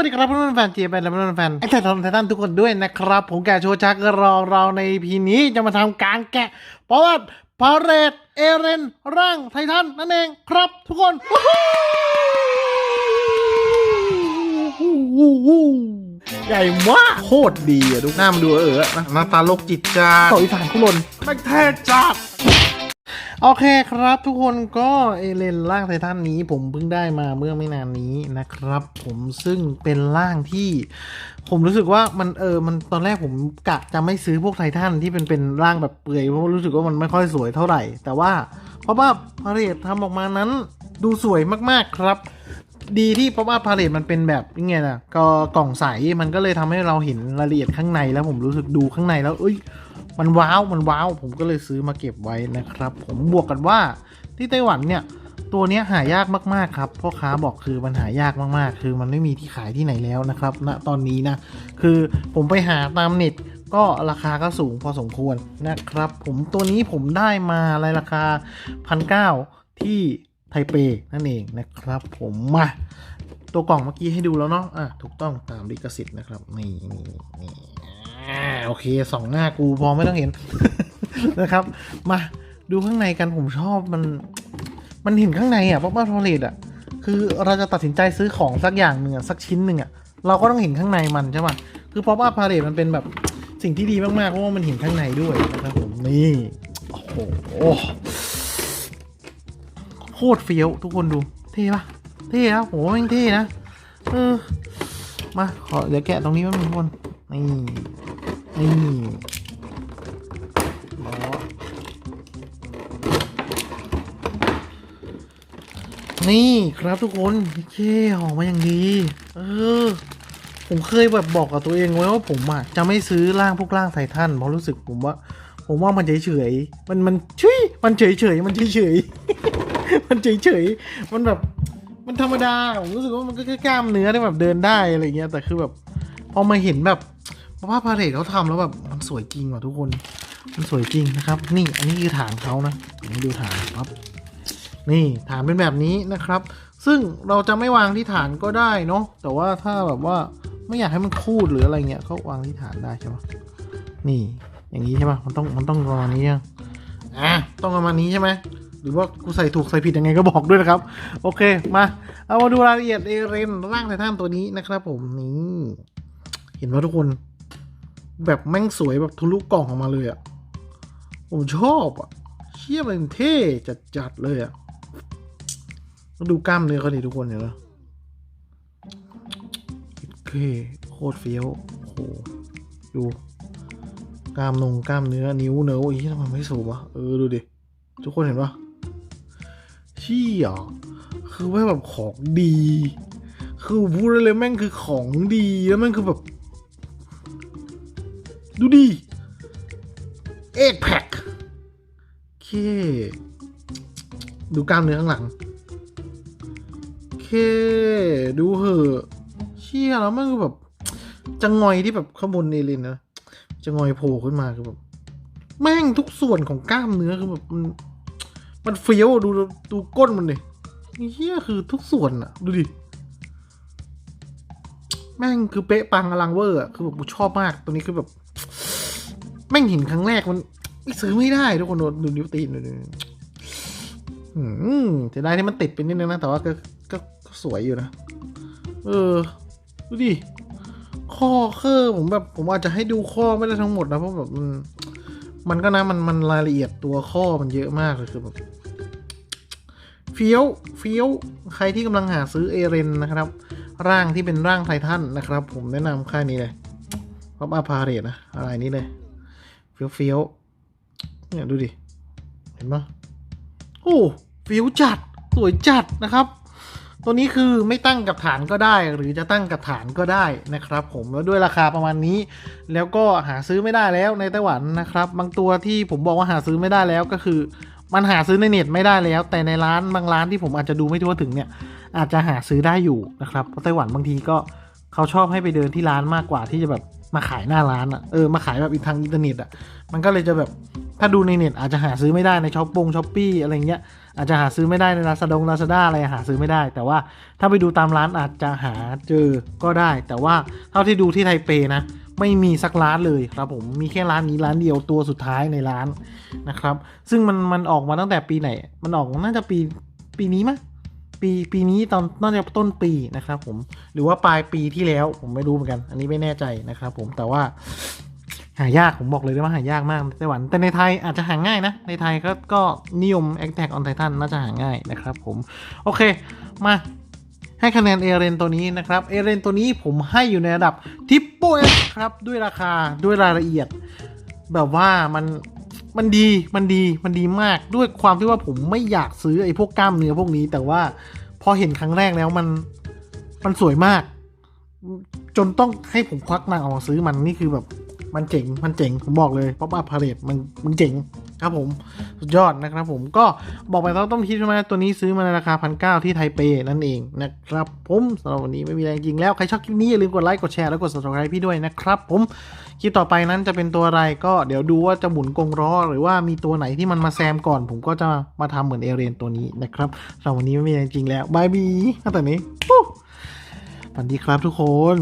วัสดีครับเพื่อนๆแฟนเจแปนและเพื่อนๆแฟนไอ้แต่ทอนไททันทุกคนด้วยนะครับ ผมแกะโชว์ชักรอเราในพีนี้จะมาทำการแกะประวัติพาเรตเอเรนร่างไททันนั่นเองครับทุกคนวู้ฮู้ใหญ่มากโคตรดีอะดูหน้ามันดูเออๆนะหน้าตาโลกจิตจ้าต่ออีสานคุรนไม่เท่จัด โอเคครับทุกคนก็เอเลนร่างไททันนี้ผมเพิ่งได้มาเมื่อไม่นานนี้นะครับ ผมซึ่งเป็นร่างที่ ผมรู้สึกว่ามันเออมันตอนแรกผมกะจะไม่ซื้อพวกไททันที่เป็นเป็นร่างแบบเปื่อยเพราะรู้สึกว่ามันไม่ค่อยสวยเท่าไหร่ แต่ว่า เพราะว่าพาเรตทำออกมานั้นดูสวยมากๆครับ ดีที่เพราะว่าพาเลตมันเป็นแบบยังไงนะก็กล่องใสมันก็เลยทำให้เราเห็นรายละเอียดข้างในแล้วผมรู้สึกดูข้างในแล้วเอ้ย มันว้าว มันว้าว ผมก็เลยซื้อมาเก็บไว้นะครับ ผมบวกกันว่าที่ไต้หวันเนี่ย ตัวนี้หายากมากๆครับพ่อค้าบอกคือมันหายากมากๆ คือมันไม่มีที่ขายที่ไหนแล้วนะครับณตอนนี้นะ คือผมไปหาตามเน็ตก็ราคาก็สูงพอสมควรนะครับ ผมตัวนี้ผมได้มาในราคาพันเก้าที่ไทเปนั่นเองนะครับผมมาตัวกล่องเมื่อกี้ให้ดูแล้วเนาะอะถูกต้องตามลิขสิทธิ์นะครับนี่นี่นี่ อ่าโอเคสองหน้ากูพอไม่ต้องเห็นนะครับ มาดูข้างในกันผมชอบมันมันเห็นข้างในอะเพราะว่าทอเลตอะคือเราจะตัดสินใจซื้อของสักอย่างหนึ่งอะสักชิ้นหนึ่งอะเราก็ต้องเห็นข้างในมันใช่ป่ะคือเพราะว่าพาเลตมันเป็นแบบสิ่งที่ดีมากๆเพราะว่ามันเห็นข้างในด้วยนะครับผมนี่โอ้โหโคตรเฟี้ยวทุกคนดูเท่ปะเท่ครับโหแม่งเท่นะเออมาขอเดี๋ยวแกะตรงนี้แป๊บนึงทุกคนนี่ นี่ล้อนี่ครับทุกคนเย้หอมมาอย่างดี เออ ผมเคยแบบบอกกับตัวเองไว้ว่าผมอะจะไม่ซื้อร่างพวกร่างไททันเพราะรู้สึกผมว่า ผมว่ามันเฉยเฉยมันมันชุยมันเฉยเฉยมันเฉยเฉยมันเฉยเฉยมันแบบมันธรรมดาผมรู้สึกว่ามันก็แค่กล้ามเนื้อได้แบบเดินได้อะไรเงี้ยแต่คือแบบพอมาเห็นแบบ เพราะว่าพาเลทเขาทำแล้วแบบมันสวยจริงว่ะทุกคน มันสวยจริงนะครับ นี่อันนี้คือฐานเขานะอันนี้ดูฐานครับ นี่ฐานเป็นแบบนี้นะครับ ซึ่งเราจะไม่วางที่ฐานก็ได้เนาะแต่ว่าถ้าแบบว่าไม่อยากให้มันคูดหรืออะไรเงี้ยก็วางที่ฐานได้ใช่ปะนี่อย่างนี้ใช่ปะมันต้องมันต้องประมาณนี้ยังอะต้องประมาณนี้ใช่ไหมหรือว่ากูใส่ถูกใส่ผิดยังไงก็บอกด้วยนะครับ โอเคมาเอามาดูรายละเอียดเอเรนร่างไททันตัวนี้นะครับ ผมนี่เห็นว่าทุกคน แบบแม่งสวยแบบทะลุกล่องออกมาเลยอะผมชอบอะเชี่ยมันเท่จัดๆเลยอะมาดูกล้ามเนื้อเขาดิทุกคนเห็นไหมโอเคโคตรเฟี้ยวโอ้โหดูกล้ามนงกล้ามเนื้อนิ้วเนื้ออ้ยทำไมไม่สูบวะเออดูดิทุกคนเห็นปะเชี่ยคือว่าแบบของดี คือพูดเลยแม่งคือของดีแล้วแม่งคือแบบ ดูดิเอกแพ็คเค ดูกล้ามเนื้อข้างหลัง เค ดูเหอะเชี่ยแล้วมันคือแบบจะงอยที่แบบข้างบนเอลินนะจะงอยโผล่ขึ้นมาคือแบบแม่งทุกส่วนของกล้ามเนื้อคือแบบมันมันเฟี้ยวดูดูก้นมันดิเฮียคือทุกส่วนอะดูดิ แม่งคือเป๊ะปังอลังเวอร์อะคือแบบกูชอบมากตัวนี้คือแบบ แม่งเห็นครั้งแรกมันไม่ซื้อไม่ได้ทุกคนดูดูนิ้วตีนดูดูอืมเสียดายที่มันติดไปนิดนึงนะ แต่ว่าก็ก็ก็สวยอยู่นะ เออ ดูดิ ข้อเคอผมแบบ ผมอาจจะให้ดูข้อไม่ได้ทั้งหมดนะ เพราะแบบมัน มันก็นะมันมันรายละเอียดตัวข้อมันเยอะมากเลยคือแบบเฟี้ยวเฟี้ยวใครที่กำลังหาซื้อเอเรนนะครับ ร่างที่เป็นร่างไททันนะครับ ผมแนะนำค่ายนี้เลยเพราะอาพาเรตนะอะไรนี้เลย เฟี้ยวเฟี้ยวเนี่ยดูดิ เห็นปะโอ้เฟี้ยวจัด สวยจัดนะครับ ตัวนี้คือไม่ตั้งกับฐานก็ได้ หรือจะตั้งกับฐานก็ได้นะครับ ผมแล้วด้วยราคาประมาณนี้ แล้วก็หาซื้อไม่ได้แล้วในไต้หวันนะครับ บางตัวที่ผมบอกว่าหาซื้อไม่ได้แล้วก็คือ มันหาซื้อในเน็ตไม่ได้แล้ว แต่ในร้านบางร้านที่ผมอาจจะดูไม่ทั่วถึงเนี่ย อาจจะหาซื้อได้อยู่นะครับเพราะไต้หวันบางทีก็เขาชอบให้ไปเดินที่ร้านมากกว่าที่จะแบบ มาขายหน้าร้านอะเออมาขายแบบอีกทางอินเทอร์เน็ตอะมันก็เลยจะแบบถ้าดูในเน็ตอาจจะหาซื้อไม่ได้ในช้อปปงช้อปปี้อะไรเงี้ยอาจจะหาซื้อไม่ได้ในลาซาดงลาซาด้าอะไรหาซื้อไม่ได้ แต่ว่าถ้าไปดูตามร้านอาจจะหาเจอก็ได้ แต่ว่าเท่าที่ดูที่ไทเปนะไม่มีสักร้านเลยครับผมมีแค่ร้านนี้ร้านเดียวตัวสุดท้ายในร้านนะครับ ซึ่งมันมันออกมาตั้งแต่ปีไหน มันออกน่าจะปีปีนี้มั้ย ปีปีนี้ตอนน่าจะต้นปีนะครับผมหรือว่าปลายปีที่แล้วผมไม่รู้เหมือนกัน อันนี้ไม่แน่ใจนะครับผมแต่ว่าหายากผมบอกเลยว่าหายากมากในไต้หวันแต่ในไทยอาจจะหาง่ายนะ ในไทยก็ก็นิยม a t t a c k on Titan น่าจะหาง่ายนะครับผม โอเคมาให้คะแนนเอเรนตัวนี้นะครับ เอเรนตัวนี้ผมให้อยู่ในระดับทิปโปเอครับ ด้วยราคาด้วยรายละเอียด แบบว่ามัน มันดีมันดีมันดีมากด้วยความที่ว่าผมไม่อยากซื้อไอ้พวกกล้ามเนื้อพวกนี้ แต่ว่าพอเห็นครั้งแรกแล้วมันมันสวยมาก จนต้องให้ผมควักตังออกมาซื้อมันนี่คือแบบมันเจ๋ง มันเจ๋ง ผมบอกเลยป๊อปอัพพาเรตมันมันเจ๋งครับผม สุดยอดนะครับผมก็บอกไปแล้วต้องคิดใช่ไหมตัวนี้ซื้อมาในราคาพันเที่ไทเปนั่นเองนะครับผมสำหรับวันนี้ไม่มีอะไรจริงแล้ว ใครชอบคลิปนี้อย่าลืมกดไลค์ กดแชร์ แล้วกด subscribe พี่ด้วยนะครับผม คลิปต่อไปนั้นจะเป็นตัวอะไรก็เดี๋ยวดูว่าจะหมุนกรงล้อหรือว่ามีตัวไหนที่มันมาแซมก่อน ผมก็จะมาทำเหมือนเอเรียนตัวนี้นะครับสำหรับวันนี้ไม่มีอะไรจริงแล้วบายบีตั้งแต่นี้ปุ๊บสวัสดีครับทุกคน